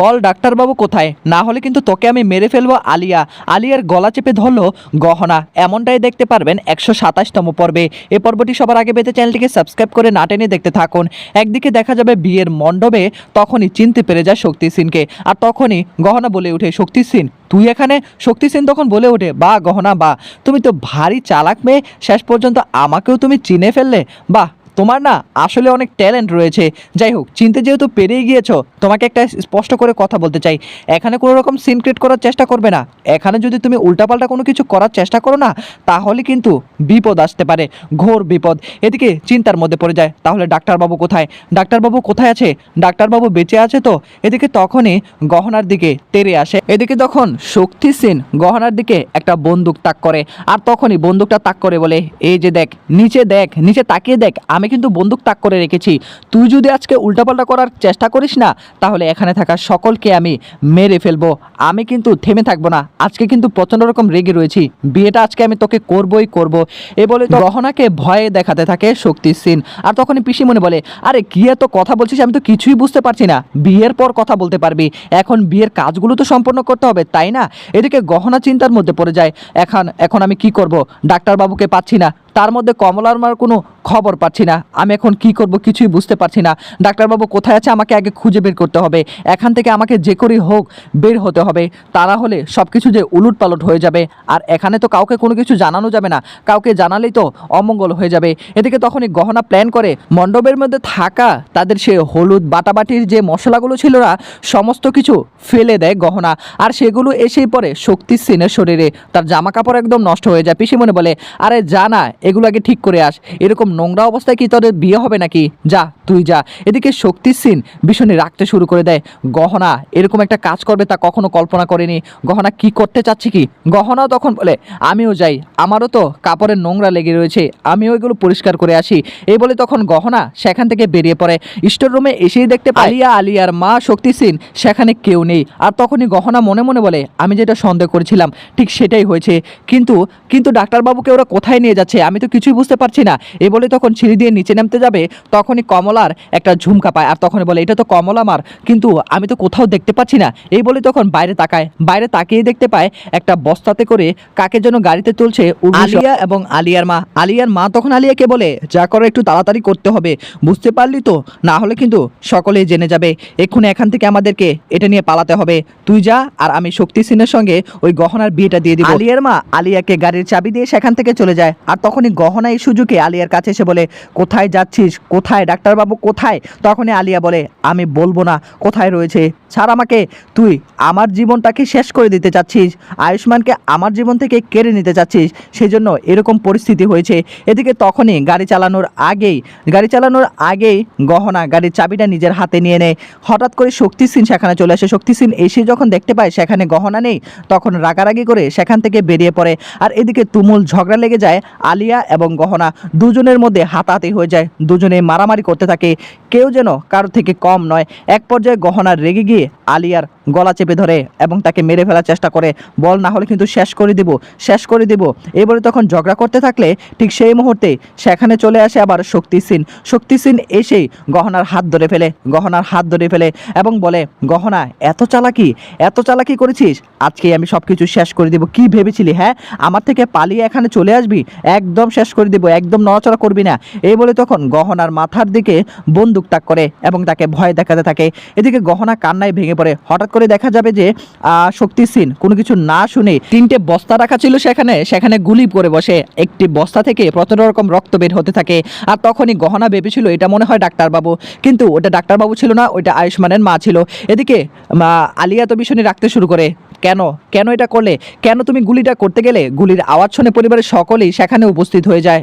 বল, ডাক্তারবাবু কোথায়? না হলে কিন্তু তোকে আমি মেরে ফেলব, আলিয়া। আলিয়ার গলা চেপে ধরলো গহনা। এমনটাই দেখতে পারবেন একশো সাতাশতম পর্বে। এ পর্বটি সবার আগে পেতে চ্যানেলটিকে সাবস্ক্রাইব করে না টেনে দেখতে থাকুন। একদিকে দেখা যাবে বিয়ের মণ্ডপে তখনই চিনতে পেরে যায় শক্তি সিনকে। আর তখনই গহনা বলে ওঠে শক্তি সিন, তুই এখানে? শক্তি সিন তখন বলে ওঠে, বা, গহনা, বা, তুমি তো ভারী চালাক মেয়ে, শেষ পর্যন্ত আমাকেও তুমি চিনে ফেললে? বাহ তোমার না আসলে অনেক ট্যালেন্ট রয়েছে। যাই হোক, চিনতে যেহেতু পেরিয়ে গিয়েছো, তোমাকে একটা স্পষ্ট করে কথা বলতে চাই। এখানে কোনো রকম সিন ক্রিয়েট করার চেষ্টা করবে না। এখানে যদি তুমি উল্টাপাল্টা কোনো কিছু করার চেষ্টা করো না, তাহলে কিন্তু বিপদ আসতে পারে, ঘোর বিপদ। এদিকে চিন্তার মধ্যে পড়ে যায়, তাহলে ডাক্তারবাবু কোথায়? ডাক্তারবাবু কোথায় আছে? ডাক্তারবাবু বেঁচে আছে তো? এদিকে তখনই গহনার দিকে তেরে আসে। এদিকে তখন শক্তি সিন গহনার দিকে একটা বন্দুক তাক করে। আর তখনই বন্দুকটা তাক করে বলে, এই যে দেখ, নিচে দেখ, নিচে তাকিয়ে দেখ, আমি কিন্তু বন্দুক তাক করে রেখেছি। তুই যদি আজকে উল্টাপাল্টা করার চেষ্টা করিস না, তাহলে এখানে থাকা সকলকে আমি মেরে ফেলব। আমি কিন্তু থেমে থাকব না। আজকে কিন্তু প্রচণ্ড রকম রেগে রয়েছি। বিয়েটা আজকে আমি তোকে করবই করব। এ বলে তো গহনাকে ভয়ে দেখাতে থাকে শক্তি সিন। আর তখনই পিসি মনে বলে, আরে, কি এত কথা বলছিস? আমি তো কিছুই বুঝতে পারছি না। বিয়ের পর কথা বলতে পারবি। এখন বিয়ের কাজগুলো তো সম্পন্ন করতে হবে, তাই না? এদিকে গহনা চিন্তার মধ্যে পড়ে যায়। এখন এখন আমি কি করব? ডাক্তারবাবুকে পাচ্ছি না। তার মধ্যে কমলার মার কোনো খবর পাচ্ছি না। আমি এখন কি করব কিছুই বুঝতে পারছি না। ডাক্তারবাবু কোথায় আছে আমাকে আগে খুঁজে বের করতে হবে। এখান থেকে আমাকে যে করেই হোক বের হতে হবে। তা না হলে সব কিছু যে উলট পালট হয়ে যাবে। আর এখানে তো কাউকে কোনো কিছু জানানো যাবে না। কাউকে জানালেই তো অমঙ্গল হয়ে যাবে। এদিকে তখনই গহনা প্ল্যান করে মণ্ডপের মধ্যে থাকা তাদের সে হলুদ বাটাবাটির যে মশলাগুলো ছিল না, সমস্ত কিছু ফেলে দেয় গহনা। আর সেগুলো এসেই পড়ে শক্তি সিনের শরীরে। তার জামা কাপড় একদম নষ্ট হয়ে যায় পিসি মনে বলে, আরে যা না এগুলো আগে ঠিক করে আস। এরকম নোংরা অবস্থায় কি তোদের বিয়ে হবে নাকি? যা, তুই যা। এদিকে শক্তি সিন ভীষণই রাখতে শুরু করে দেয়। গহনা, এরকম একটা কাজ করবে তা কখনো কল্পনা করেনি। গহনা কি করতে চাচ্ছি কি? গহনাও তখন বলে, আমিও যাই। আমারও তো কাপড়ের নোংরা লেগে রয়েছে। আমিও এগুলো পরিষ্কার করে আসি। এই বলে তখন গহনা সেখান থেকে বেরিয়ে পড়ে। স্টোর রুমে এসেই দেখতে আলিয়া, আলিয়ার মা শক্তি সিন সেখানে কেউ নেই। আর তখনই গহনা মনে মনে বলে, আমি যেটা সন্দেহ করেছিলাম, ঠিক সেটাই হয়েছে। কিন্তু কিন্তু ডাক্তারবাবুকে ওরা কোথায় নিয়ে যাচ্ছে? আমি তো কিছুই বুঝতে পারছি না। এ বলে তখন সিঁড়ি দিয়ে নিচে নামতে যাবে তখনই কমলার একটা ঝুমকা পায় আর তখনই বলে এটা তো কমলা মার কিন্তু আমি তো কোথাও দেখতে পাচ্ছি না। এই বলে তখন বাইরে তাকায় বাইরে তাকিয়ে দেখতে পায় একটা বস্তাতে করে কাকে যেন গাড়িতে তুলছে আলিয়া এবং আলিয়ার মা। আলিয়ার মা তখন আলিয়াকে বলে যা করো একটু তাড়াতাড়ি করতে হবে। বুঝতে পারলি তো? না হলে কিন্তু সকলেই জেনে যাবে। এক্ষুনি এখান থেকে আমাদেরকে এটা নিয়ে পালাতে হবে। তুই যা আর আমি শক্তি সিনের সঙ্গে ওই গহনার বিয়েটা দিয়ে দিব। আলিয়ার মা আলিয়াকে গাড়ির চাবি দিয়ে সেখান থেকে চলে যায় আর তখনই গহনা এই সুযোগে আলিয়ার কাছে এসে বলে, কোথায় যাচ্ছিস? কোথায়? ডাক্তারবাবু কোথায়? তখনই আলিয়া বলে, আমি বলব না, কোথায় রয়েছে? ছাড় আমাকে, তুই আমার জীবনটাকে শেষ করে দিতে চাচ্ছিস। আয়ুষ্মানকে আমার জীবন থেকে কেড়ে নিতে চাচ্ছিস। সেই জন্য এরকম পরিস্থিতি হয়েছে। এদিকে তখনই গাড়ি চালানোর আগেই, গাড়ি চালানোর আগেই গহনা গাড়ির চাবিটা নিজের হাতে নিয়ে নেয়। হঠাৎ করে শক্তি সিন সেখানে চলে আসে। শক্তি সিন এসে যখন দেখতে পায় সেখানে গহনা নেই, তখন রাগারাগি করে সেখান থেকে বেরিয়ে পড়ে। আর এদিকে তুমুল ঝগড়া লেগে যায় আলিয়া এবং গহনা দুজনের মধ্যে হাতাহাতি হয়ে যায়। দুজনে মারামারি করতে থাকে। কেউ যেন কারোর থেকে কম নয়। এক পর্যায়ে গহনা রেগে গিয়ে আলিয়ার গলা চেপে ধরে এবং তাকে মেরে ফেলার চেষ্টা করে। বল না হলে কিন্তু শেষ করে দিব, শেষ করে দিব। এই বলে তখন ঝগড়া করতে থাকলে ঠিক সেই মুহূর্তে সেখানে চলে আসে আবার শক্তি সিন। শক্তি সিন এসেই গহনার হাত ধরে ফেলে, গহনার হাত ধরে ফেলে এবং বলে, গহনা, এত চালাকি এত চালাকি করেছিস? আজকে আমি সব কিছু শেষ করে দিব। কি ভেবেছিলি হ্যাঁ? আমার থেকে পালিয়ে এখানে চলে আসবি? একদম শেষ করে দিব, একদম নড়াচড়া করবি না। এই বলে তখন গহনার মাথার দিকে বন্দুক তাক করে এবং তাকে ভয় দেখাতে থাকে। এদিকে গহনা কান্নায় ভেঙে পড়ে। হঠাৎ করে দেখা যাবে যে শক্তি সিন, কোনো কিছু না শুনে তিনটে বস্তা রাখা ছিল সেখানে সেখানে গুলি করে বসে একটি বস্তা থেকে প্রচণ্ড রকম রক্ত বের হতে থাকে আর তখনই গহনা ভেবেছিল এটা মনে হয় ডাক্তারবাবু। কিন্তু ওটা ডাক্তারবাবু ছিল না, ওইটা আয়ুষ্মানের মা ছিল। এদিকে আলিয়া তো ভীষণই রাখতে শুরু করে। কেন? কেন এটা করলে? কেন তুমি গুলিটা করতে গেলে? গুলির আওয়াজ শুনে পরিবারের সকলেই সেখানে উপস্থিত হয়ে যায়।